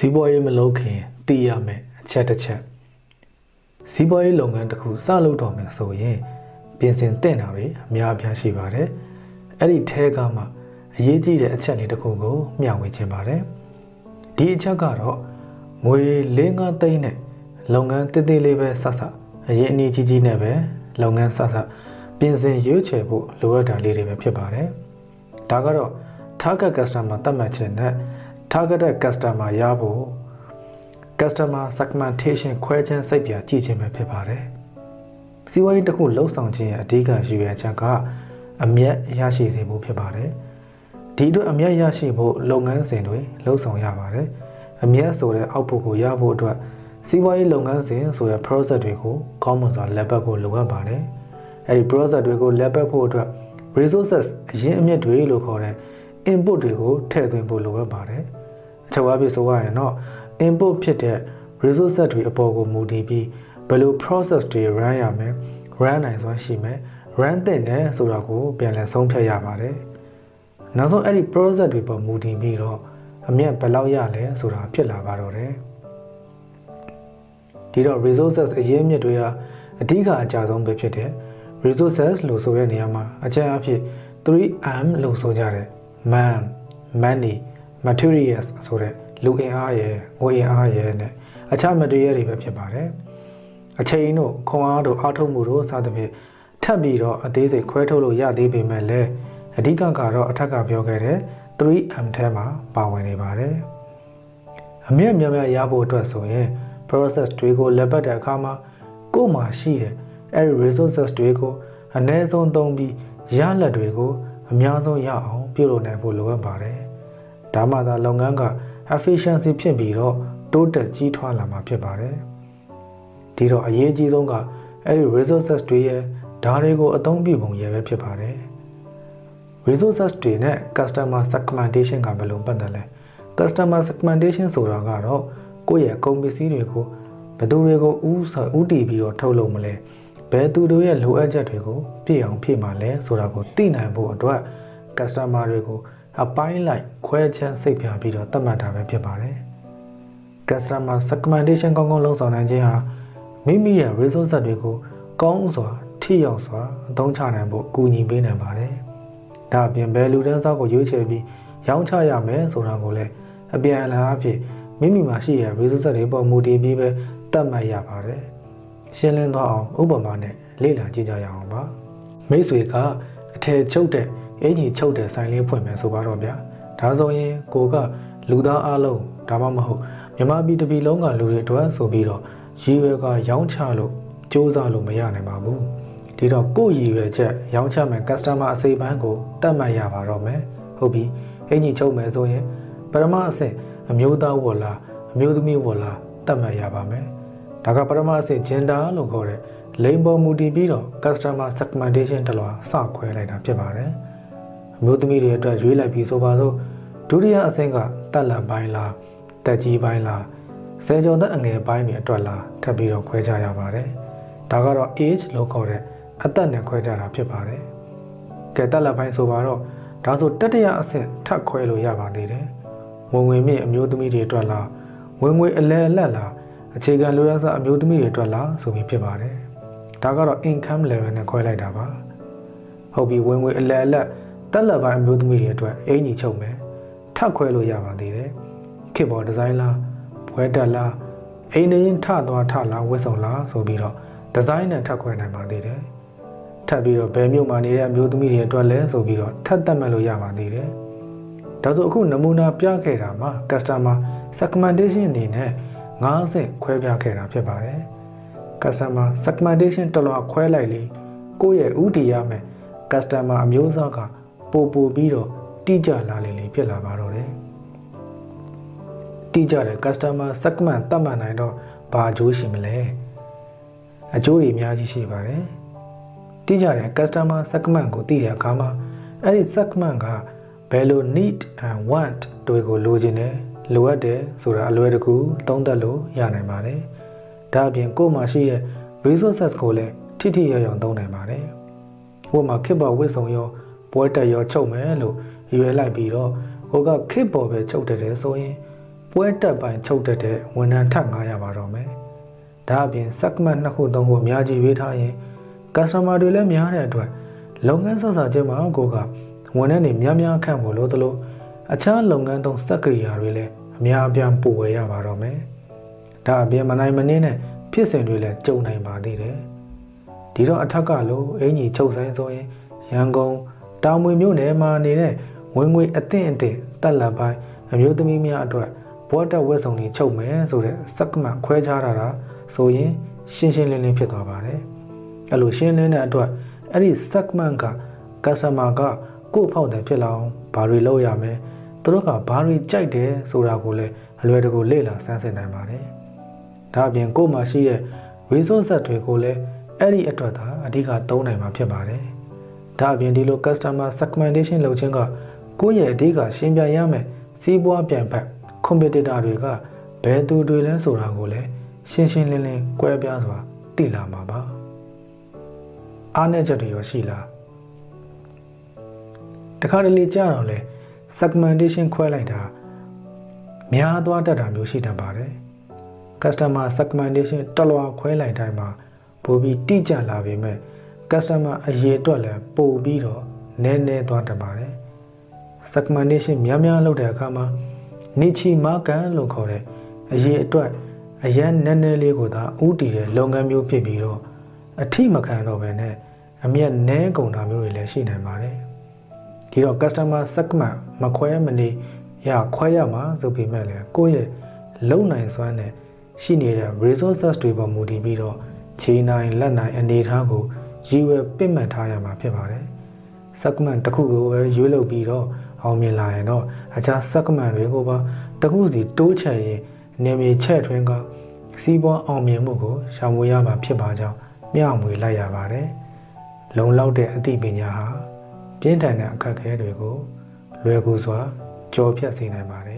စီးပွားရေးမလုပ်ခင်သိရမယ်အချက်တစ်ချက်စီးပွားရေးလုပ်ငန်းတစ်ခုစလုပ်တော့မယ်ဆိုရင်ပြင်ဆင်သင့်တာတွေအများအပြားရှိပါတယ်အဲ့ဒီထဲကမှအရေးကြီးတဲ့အချက်လေးတစ်ခုကိုမျှဝေခြင်းပါတယ်ဒီအချက်ကတော့ငွေ၄၅သိန်းနဲ့လုပ်ငန်းတည်တည်လေးပဲဆက်ဆက်အရင်အနည်းကြီးကြီးနဲ့ပဲလုပ်ငန်းဆက်ဆက်ပြင်ဆင်ရွေးချယ်ဖို့လိုအပ်တာလေးတွေပဲဖြစ်ပါတယ်ဒါကတော့ target customer သတ်မှတ်ခြင်းနဲ့ targeted customer ရဖို့ customer segmentation ခွဲခြမ်းစိတ်ပြကြည့်ခြင်းပဲဖြစ်ပါတယ်။စီးပွားရေးတစ်ခုလှုပ်ဆောင်ခြင်းရဲ့အဓိကရည်ရွယ်ချက်ကအမျက်ရရှိစေဖို့ဖြစ်ပါတယ်။ဒီအတွက်အမျက်ရရှိဖို့လုပ်ငန်းစဉ်တွေလှုပ်ဆောင်ရပါတယ်။အမျက်ဆိုတဲ့အောက်ဖို့ကိုရဖို့အတွက်စီးပွားရေးလုပ်ငန်းစဉ်ဆိုတဲ့ process တွေကိုကောင်းမွန်စွာလက်ပတ်ဖို့လိုအပ်ပါတယ်။အဲဒီ process တွေကိုလက်ပတ်ဖို့အတွက် resources အရင်းအမြစ်တွေလို့ခေါ်တဲ့ input တွေကိုထည့်သွင်းဖို့လိုအပ်ပါတယ်။အချက်အပြည့်ဆိုရရင်တော့ input ဖြစ်တဲ့ resource တွေအပေါ်ကိုမူတည်ပြီးဘယ်လို process တွေ run ရမယ် run နိုင်စွမ်းရှိမယ် run တဲ့တယ်ဆိုတာကိုပြန်လည်ဆုံးဖြတ်ရပါတယ်နောက်ဆုံးအဲ့ဒီ process တွေပေါ်မူတည်ပြီးတော့အမြတ်ဘယ်လောက်ရလဲဆိုတာဖြစ်လာပါတော့တယ်ဒီတော့ resources အရင်းမြစ်တွေဟာအဓိကအကြဆုံးပဲဖြစ်တယ် resources လို့ဆိုတဲ့နေရာမှာအချက်အဖြစ် 3M လို့ဆိုကြတယ် man money materials ဆိုတဲ့လူအင်အားရယ်ငွေအင်အားရယ်နဲ့အခြား material တွေပဲဖြစ်ပါတယ်အချိန်တို့ခွန်အားတို့အားထုတ်မှုတို့စသဖြင့်ထပ်ပြီးတော့အသေးစိတ်ခွဲထုတ်လို့ရသေးပေမဲ့လည်းအဓိကကတော့အထက်ကပြောခဲ့တဲ့ 3M ထဲမှာပါဝင်နေပါတယ်အမြင့်များများရဖို့အတွက်ဆိုရင် process တွေကိုလက်ပတ်တဲ့အခါမှာကိုယ်မှာရှိတဲ့အဲဒီ resources တွေကိုအနည်းဆုံးသုံးပြီးရလက်တွေကို အများဆုံးရအောင်ပြုလုပ်နိုင်ဖို့လိုအပ်ပါတယ်ဒါမှသာလုပ်ငန်းက efficiency ဖြစ်ပြီးတော့တိုးတက်ကြီးထွားလာမှာဖြစ်ပါတယ်ဒီတော့အရေးကြီးဆုံးကအဲ့ဒီ resources တွေရဲ့ဓာတ်တွေကိုအသုံးပြုပုံရပဲဖြစ်ပါတယ် resources တွေနဲ့ customer segmentation ကဘယ်လိုပတ်သက်လဲ customer segmentation ဆိုတာကတော့ကိုယ့်ရဲ့ကုန်ပစ္စည်းတွေကိုဘယ်သူတွေကိုဥဥတည်ပြီးတော့ထုတ်လုပ်မလဲ ဘယ်သူတို့ရဲ့လိုအပ်ချက်တွေကိုပြည့်အောင်ဖြည့်မှာလဲဆိုတာကိုသိနိုင်ဖို့အတွက် customer တွေကိုအပိုင်းလိုက်ခွဲခြမ်းစိတ်ပြပြီးတော့သတ်မှတ်တာပဲဖြစ်ပါတယ်။ customer segmentation ကောင်းကောင်းလုပ်ဆောင်နိုင်ခြင်းဟာမိမိရဲ့ resource တွေကိုကောင်းစွာထိရောက်စွာအသုံးချနိုင်ဖို့အကူအညီပေးနိုင်ပါတယ်။ဒါအပြင်ဘယ်လူတန်းစားကိုရွေးချယ်ပြီးရောင်းချရမယ်ဆိုတာကိုလည်းအပြန်အလှန်အဖြစ်မိမိမှာရှိတဲ့ resource တွေပေါ်မူတည်ပြီးပဲသတ်မှတ်ရပါတယ်။ ရှင်းလင်းသွားအောင်ဥပမာနဲ့လေ့လာကြည့်ကြရအောင်ပါ။မိတ်ဆွေကအထည်ချုပ်တဲ့အင်ကြီးချုပ်တဲ့ဆိုင်လေးဖွင့်မယ်ဆိုပါတော့ဗျာဒါဆိုရင်ကိုကလူသားအလုံးဒါမှမဟုတ်မြမပြည်တပြည်လုံးကလူတွေအတွက်ဆိုပြီးတော့ရည်ရွယ်ကရောင်းချလို့စူးစမ်းလို့မရနိုင်ပါဘူးဒီတော့ကိုရည်ရွယ်ချက်ရောင်းချမယ် customer အစိပ်ပိုင်းကိုတတ်မှတ်ရပါတော့မယ်ဟုတ်ပြီအင်ကြီးချုပ်မယ်ဆိုရင်ပရမအဆင့်အမျိုးသားဝေါ်လာအမျိုးသမီးဝေါ်လာတတ်မှတ်ရပါမယ် ဒါကပရမအဆင့် gender လို့ခေါ်တဲ့လိင်ပေါ်မူတည်ပြီးတော့ customer segmentation တလွာစခွဲလိုက်တာဖြစ်ပါတယ်။အမျိုးသမီးတွေအတွက်ရွေးလိုက်ပြီးဆိုပါစို့ဒုတိယအဆင့်ကတက်လက်ပိုင်းလားတက်ကြီးပိုင်းလားဆယ်ကျော်သက်အငယ်ပိုင်းတွေအတွက်လားထပ်ပြီးတော့ခွဲခြားရပါတယ်ဒါကတော့ age လို့ခေါ်တဲ့အသက်နဲ့ခွဲခြားတာဖြစ်ပါတယ်ကဲတက်လက်ပိုင်းဆိုပါတော့ဒါဆိုတတိယအဆင့်ထပ်ခွဲလို့ရပါသေးတယ်ဝင်ဝင်မြင့်အမျိုးသမီးတွေအတွက်လားဝင်ငွေအလဲအလတ်လား အခြေခံလူရဆအမျိုးသမီးတွေအတွက်လားဆိုပြီးဖြစ်ပါတယ်ဒါကတော့ income level နဲ့ခွဲလိုက်တာပါဟုတ်ပြီဝင်ငွေအလဲအလတ်တက်လက်ပိုင်းအမျိုးသမီးတွေအတွက်အင်ကြီးချုပ်မယ်ထပ်ခွဲလို့ရပါသေးတယ်ခေတ်ပေါ်ဒီဇိုင်းလားဘွဲတက်လားအိမ်နေရင်ထသွားထလားဝစ်စုံလားဆိုပြီးတော့ဒီဇိုင်းနဲ့ထပ်ခွဲနိုင်ပါသေးတယ်ထပ်ပြီးတော့ဘယ်မြို့မှာနေတဲ့အမျိုးသမီးတွေအတွက်လဲဆိုပြီးတော့ထပ်တက်မှတ်လို့ရပါသေးတယ်ဒါဆိုအခုနမူနာပြခဲ့တာမှာ customer segmentation အနေနဲ့ 9ဆင့်ခွဲပြခဲ့တာဖြစ်ပါတယ် customer segmentation တလွှာခွဲလိုက်လေကိုယ့်ရဲ့ဥတီရမယ် customer အမျိုးအစားကပို့ပို့ပြီးတော့တိကျလာလေလေဖြစ်လာပါတော့တယ်တိကျတဲ့ customer segment တတ်မှတ်နိုင်တော့ဘာအကျိုးရှိမလဲအကျိုးတွေအများကြီးရှိပါတယ်တိကျတဲ့ customer segment ကိုသိတဲ့အခါမှာအဲ့ဒီ segment ကဘယ်လို need and want တွေကိုလိုချင်တယ် လိုအပ်တယ်ဆိုတာအလွယ်တကူသုံးသပ်လို့ရနိုင်ပါတယ်ဒါအပြင်ကိုယ်မှာရှိတဲ့ resources ကိုလည်းထိထိရောက်ရောက်သုံးနိုင်ပါတယ်ဟိုမှာခစ်ပါဝစ်စုံရောပွဲတက်ရောချုပ်မယ်လို့ရွယ်လိုက်ပြီးတော့ကိုကခစ်ပေါ်ပဲချုပ်တယ်တယ်ဆိုရင်ပွဲတက်ပိုင်းချုပ်တက်တဲ့ဝန်ထမ်းထပ်900ရပါတော့မယ်။ဒါအပြင် segment နှစ်ခုသုံးခုအများကြီးရွေးထားရင် customer တွေလည်းများတဲ့အတွက်လုပ်ငန်းဆက်ဆံခြင်းမှာကိုကဝန်ထမ်းတွေများများခန့်ဖို့လို့သလို အခြားလုပ်ငန်းသုံးစက်ကိရိယာတွေလည်းအများအပြားပို့ဝယ်ရပါတော့မယ်။ဒါအပြင်မနိုင်မနှင်းနဲ့ဖြစ်စဉ်တွေလည်းကြုံနိုင်ပါသေးတယ်။ဒီတော့အထက်ကလို့အင်ကြီးချုပ်ဆိုင်ဆိုရင်ရန်ကုန်တောင်မွေမြို့နယ်မှာနေတဲ့ဝင်ငွေအသင့်အတင့်တက်လက်ပိုင်းအမျိုးသမီးများအတွက်ဘောတက်ဝက်စုံတွေချုပ်မယ်ဆိုတဲ့စက်ကမှခွဲခြားတာတာဆိုရင်ရှင်းရှင်းလင်းလင်းဖြစ်သွားပါတယ်။အဲ့လိုရှင်းလင်းတဲ့အတွက်အဲ့ဒီ segment က customer ကကို့ဖောက်တယ်ဖြစ်လာအောင်ဘာတွေလုပ်ရမလဲ သူတို့ကဘာတွေကြိုက်တယ်ဆိုတာကိုလည်းအလွယ်တကူလေ့လာစမ်းစစ်နိုင်ပါတယ်။ဒါအပြင်ကို့မှာရှိတဲ့ resource တွေကိုလည်းအဲ့ဒီအတွက်သာအဓိကသုံးနိုင်မှာဖြစ်ပါတယ်။ဒါအပြင်ဒီလို customer segmentation လုပ်ခြင်းကကိုယ့်ရဲ့အဓိကရှင်းပြရမယ်စီးပွားပြိုင်ဘက် competitor တွေကဘယ်သူတွေလဲဆိုတာကိုလည်းရှင်းရှင်းလင်းလင်းကွဲပြားစွာသိလာမှာပါအားနည်းချက်တွေရောရှိလားတခါတလေကြာတော့လဲ segmentation ခွဲလိုက်တာများသွားတတ်တာမျိုးရှိတတ်ပါတယ် customer segmentation တလွာခွဲလိုက်တိုင်းမှာပိုပြီးတိကျလာပေမဲ့ customer အရေးအတွက်လည်းပိုပြီးတော့နည်းနည်းသွားတတ်ပါတယ် segmentation များများလုပ်တဲ့အခါမှာ niche market လို့ခေါ်တဲ့အရေးအတွက်အရန်နည်းနည်းလေးကိုသာဥတည်တဲ့လုပ်ငန်းမျိုးဖြစ်ပြီးတော့အထိမခံတော့ဘဲနဲ့အမျက်နည်းကုန်တာမျိုးတွေလည်းရှိနိုင်ပါတယ် ဒီတော့ customer segment မခွဲမနေရခွဲရမှာဆိုပေမဲ့လည်းကိုယ့်ရဲ့လုံနိုင်စွမ်းနဲ့ရှိနေတဲ့ resources တွေပေါ်မူတည်ပြီးတော့ခြေနိုင်လက်နိုင်အနေအထားကိုရည်ရွယ်ပင့်မှတ်ထားရမှာဖြစ်ပါတယ် segment တစ်ခုကိုပဲရွေးလုပ်ပြီးတော့အောင်မြင်လာရင်တော့အခြား segment တွေကိုပါတစ်ခုစီတိုးချဲ့ရင်နေမြေချဲ့ထွင်းကစီးပွားအောင်မြင်မှုကိုရှာမွေရမှာဖြစ်ပါကြောင်းမျှဝေလိုက်ရပါတယ်။လုံလောက်တဲ့အသိပညာဟာ ပြင်းထန်တဲ့အခက်အခဲတွေကိုလွယ်ကူစွာကြော်ဖြတ်စေနိုင်ပါတယ်။